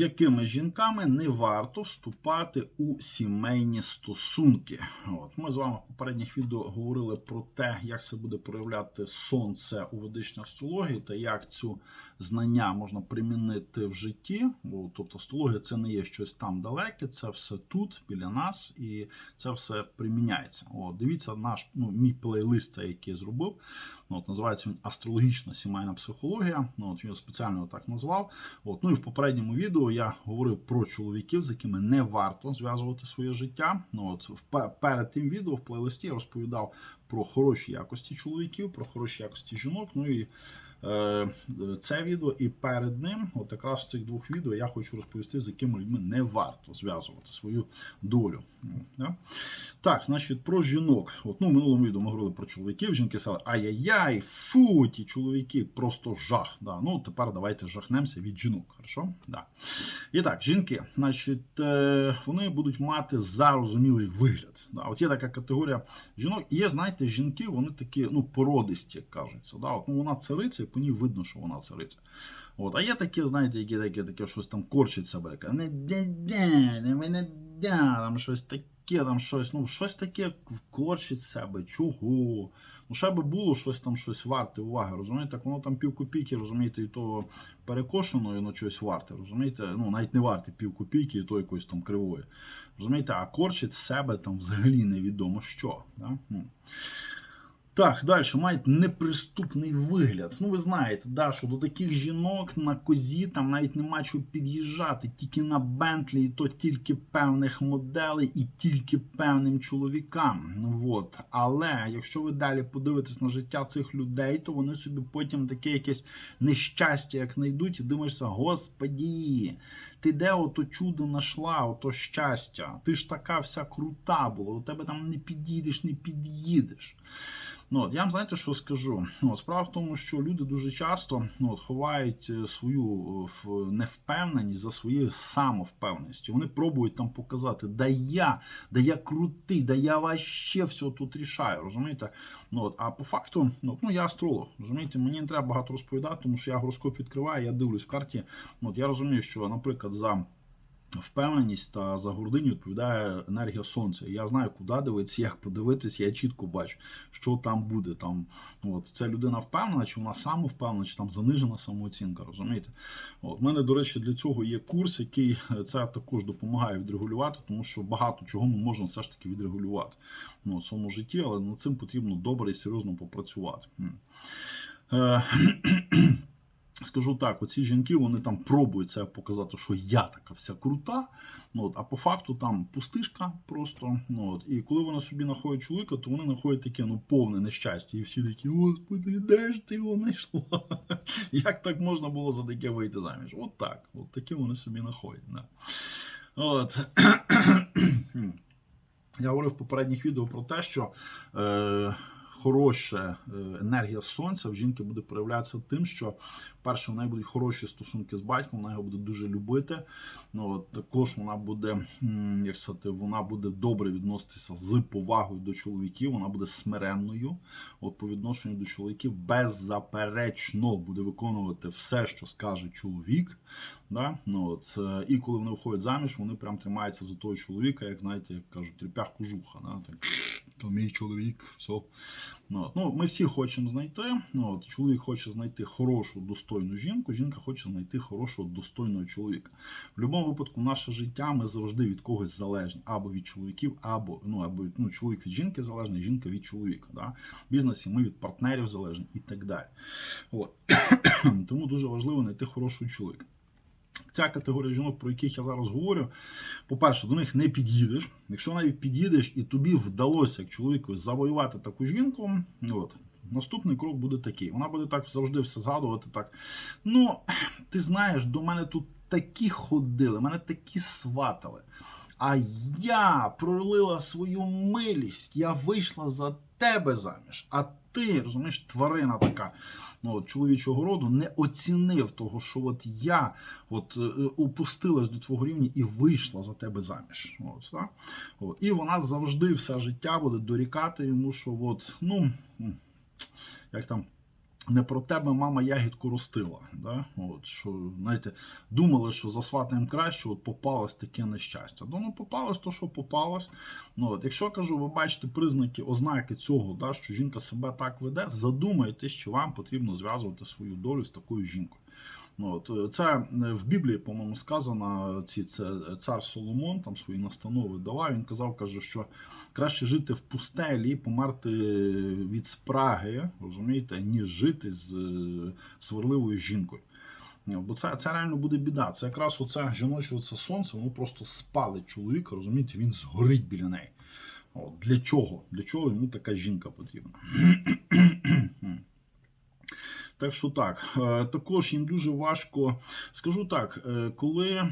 якими жінками не варто вступати у сімейні стосунки. От ми з вами в попередніх відео говорили про те, як це буде проявляти сонце у ведичній астрології, та як цю знання можна примінити в житті. Тобто, астрологія це не є щось там далеке, це все тут біля нас, і це все приміняється. О, дивіться, наш ну, мій плейлист, цей, який я зробив. Ну, От називається він астрологічна сімейна психологія. Ну, от він спеціально так назвав. От, ну і в попередньому відео я говорив про чоловіків, з якими не варто зв'язувати своє життя. Ну от перед тим відео в плейлисті я розповідав про хороші якості чоловіків, про хороші якості жінок. Ну і це відео, і перед ним, от якраз в цих двох відео, я хочу розповісти, з якими людьми не варто зв'язувати свою долю. Так, значить, про жінок. От, ну, в минулому відео ми говорили про чоловіків. Жінки сказали, ай-яй-яй, фу, ті чоловіки, просто жах. Да. Ну, тепер давайте жахнемося від жінок. Хорошо? Да. І так, жінки, значить, е, вони будуть мати зарозумілий вигляд. Да. От є така категорія жінок. І є, знаєте, жінки, вони такі, ну, породисті, як кажеться. Да. Ну, вона цариця, по ній видно, що вона цариця. От, а є такі, знаєте, які такі, таке щось там корчить себе, яка не де, не мене да, там щось таке, там щось, ну, щось таке корчить себе, чого. Ну, ще би було щось там щось варте уваги, розумієте? Так воно там пів копійки, розумієте, і то перекошено, і воно щось варте, розумієте? Ну, навіть не варте пів копійки, і то якоїсь там кривої. Розумієте, а корчить себе там взагалі невідомо що. Да? Так, далі мають неприступний вигляд. Ну, ви знаєте, да, що до таких жінок на козі там навіть нема чого під'їжджати, тільки на Бентлі, і то тільки певних моделей і тільки певним чоловікам. От. Але якщо ви далі подивитесь на життя цих людей, то вони собі потім таке якесь нещастя, як знайдуть, і думаєшся, господі, ти де ото чудо нашла, ото щастя? Ти ж така вся крута була, до тебе там не підійдеш, не під'їдеш. Ну, от, я вам знаєте, що скажу? Ну, справа в тому, що люди дуже часто ну, от, ховають е, свою е, невпевненість за своєю самовпевненістю. Вони пробують там показати, да я, да я крутий, да я вообще все тут рішаю, розумієте? Ну, от, а по факту, ну, ну я астролог, розумієте, мені не треба багато розповідати, тому що я гороскоп відкриваю, я дивлюсь в карті. Ну, от, я розумію, що, наприклад, за впевненість та за гординю відповідає енергія сонця. Я знаю, куди дивитися, як подивитися, я чітко бачу, що там буде. Там, от, Ця людина впевнена, чи вона самовпевнена, чи там занижена самооцінка, розумієте? От, У мене, до речі, для цього є курс, який це також допомагає відрегулювати, тому що багато чого ми можемо все ж таки відрегулювати ну, в своєму житті, але над цим потрібно добре і серйозно попрацювати. Скажу так, оці жінки вони там пробують себе показати, що я така вся крута. Ну, от, а по факту там пустишка просто. Ну, от, і коли вони собі знаходять чоловіка, то вони знаходять таке ну, повне нещастя. І всі такі, господи, де ж ти його знайшла? Як так можна було за таке вийти заміж? От так. От таке вони собі знаходять. Да. От. Я говорив в попередніх відео про те, що е, хороша е, енергія сонця в жінки буде проявлятися тим, що перше, в неї будуть хороші стосунки з батьком, вона його буде дуже любити. Ну, от, також вона буде, як сказати, вона буде добре відноситися з повагою до чоловіків, вона буде смиренною от, по відношенню до чоловіків, беззаперечно буде виконувати все, що скаже чоловік. Да? Ну, от, е, і коли вони виходять заміж, вони прям тримаються за того чоловіка, як знаєте, як кажуть, тріпях кожуха. Да? То мій чоловік, все. Ну, ну, ми всі хочемо знайти. Ну, от, чоловік хоче знайти хорошу, достойну жінку, жінка хоче знайти хорошого, достойного чоловіка. В будь-якому випадку, наше життя ми завжди від когось залежні, або від чоловіків, або ну, або ну, чоловік від жінки залежний, жінка від чоловіка. Да? В бізнесі ми від партнерів залежні і так далі. От. Тому дуже важливо знайти хорошого чоловіка. Ця категорія жінок, про яких я зараз говорю, по-перше, до них не під'їдеш. Якщо навіть під'їдеш і тобі вдалося як чоловіку завоювати таку жінку, от, наступний крок буде такий. Вона буде так завжди все згадувати так. Ну, ти знаєш, до мене тут такі ходили, мене такі сватали. А я пролила свою милість, я вийшла за тебе заміж. А ти, розумієш, тварина така ну, от, чоловічого роду, не оцінив того, що от я от, е, опустилась до твого рівня і вийшла за тебе заміж. От, так? От. І вона завжди все життя буде дорікати йому, що от, ну, як там. Не про тебе мама ягідку ростила. Да? От, що, знаєте, думали, що засватаємо краще, от попалось таке нещастя. Ну, ну попалось то, що попалось. Ну, от, якщо кажу, ви бачите признаки, ознаки цього, да, що жінка себе так веде, задумайтесь, чи вам потрібно зв'язувати свою долю з такою жінкою. Ну, от, е, це е, в Біблії, по-моєму, сказано, ці, це цар Соломон там свої настанови давав. Він казав, каже, що краще жити в пустелі, померти від спраги, розумієте, ніж жити з е, сварливою жінкою. Бо це, це реально буде біда. Це якраз оце жіноче оце сонце, воно просто спалить чоловіка, розумієте, він згорить біля неї. От, для чого? Для чого йому така жінка потрібна? Так що так, Е, також їм дуже важко. Скажу так, е, коли е,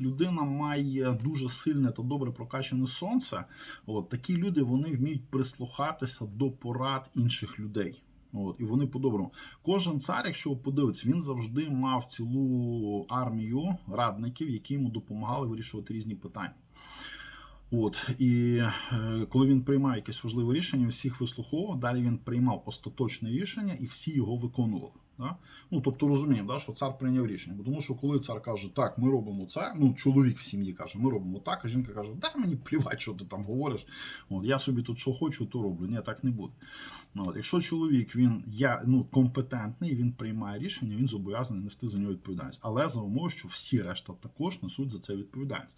людина має дуже сильне та добре прокачане сонце, от такі люди вони вміють прислухатися до порад інших людей. От, і вони по-доброму. Кожен цар, якщо ви подивитися, він завжди мав цілу армію радників, які йому допомагали вирішувати різні питання. От і е, коли він приймав якесь важливе рішення, всіх вислуховував. Далі він приймав остаточне рішення і всі його виконували. Да? Ну тобто розуміємо, да, що цар прийняв рішення. Бо тому що коли цар каже, так, ми робимо це, ну чоловік в сім'ї каже, ми робимо так, а жінка каже, дай мені плівати, що ти там говориш. От я собі тут що хочу, то роблю. Ні, так не буде. От, якщо чоловік він я ну компетентний, він приймає рішення, він зобов'язаний нести за нього відповідальність. Але за умови, що всі решта також несуть за це відповідальність.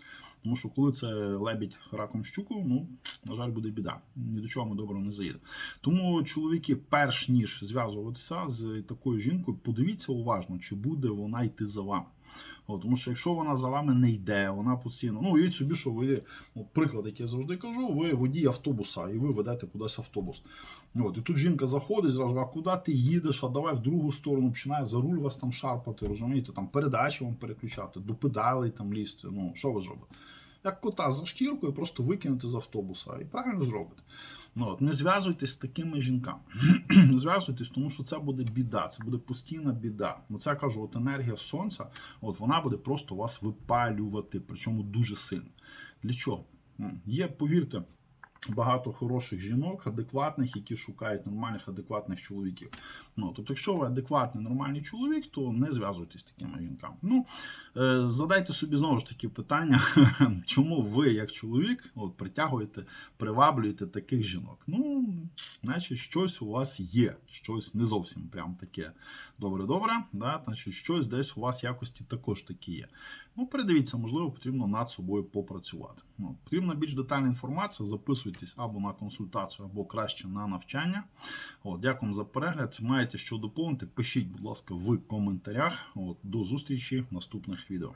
Тому що коли це лебідь раком щуку, ну на жаль, буде біда. Ні до чого ми доброго не заїде. Тому чоловіки, перш ніж зв'язуватися з такою жінкою, подивіться уважно, чи буде вона йти за вами. От, тому що якщо вона за вами не йде, вона постійно. Ну, уявіть собі, що ви, ну, приклад, який я завжди кажу, ви водій автобуса, і ви ведете кудись автобус. От, і тут жінка заходить зразу, а куди ти їдеш, а давай в другу сторону починає за руль вас там шарпати, розумієте, там передачі вам переключати, до педалей там лізти. Ну, що ви зробите? Як кота за шкіркою, просто викинути з автобуса і правильно зробите. Ну, от, не зв'язуйтесь з такими жінками. не зв'язуйтесь, тому що це буде біда, це буде постійна біда. Ну, це я кажу, от енергія сонця, от вона буде просто вас випалювати, причому дуже сильно. Для чого? Є, повірте. Багато хороших жінок, адекватних, які шукають нормальних, адекватних чоловіків. Ну, тобто, якщо ви адекватний, нормальний чоловік, то не зв'язуйтесь з такими жінками. Ну, е, задайте собі знову ж таки питання, чому ви, як чоловік, от, притягуєте, приваблюєте таких жінок? Ну, значить, щось у вас є, щось не зовсім прям таке добре-добре, да? значить, щось десь у вас якості також такі є. Ну, передивіться, можливо, потрібно над собою попрацювати. Ну, потрібна більш детальна інформація, записуйтесь або на консультацію, або краще на навчання. От, дякую за перегляд. Маєте що доповнити, пишіть, будь ласка, в коментарях. От, до зустрічі в наступних відео.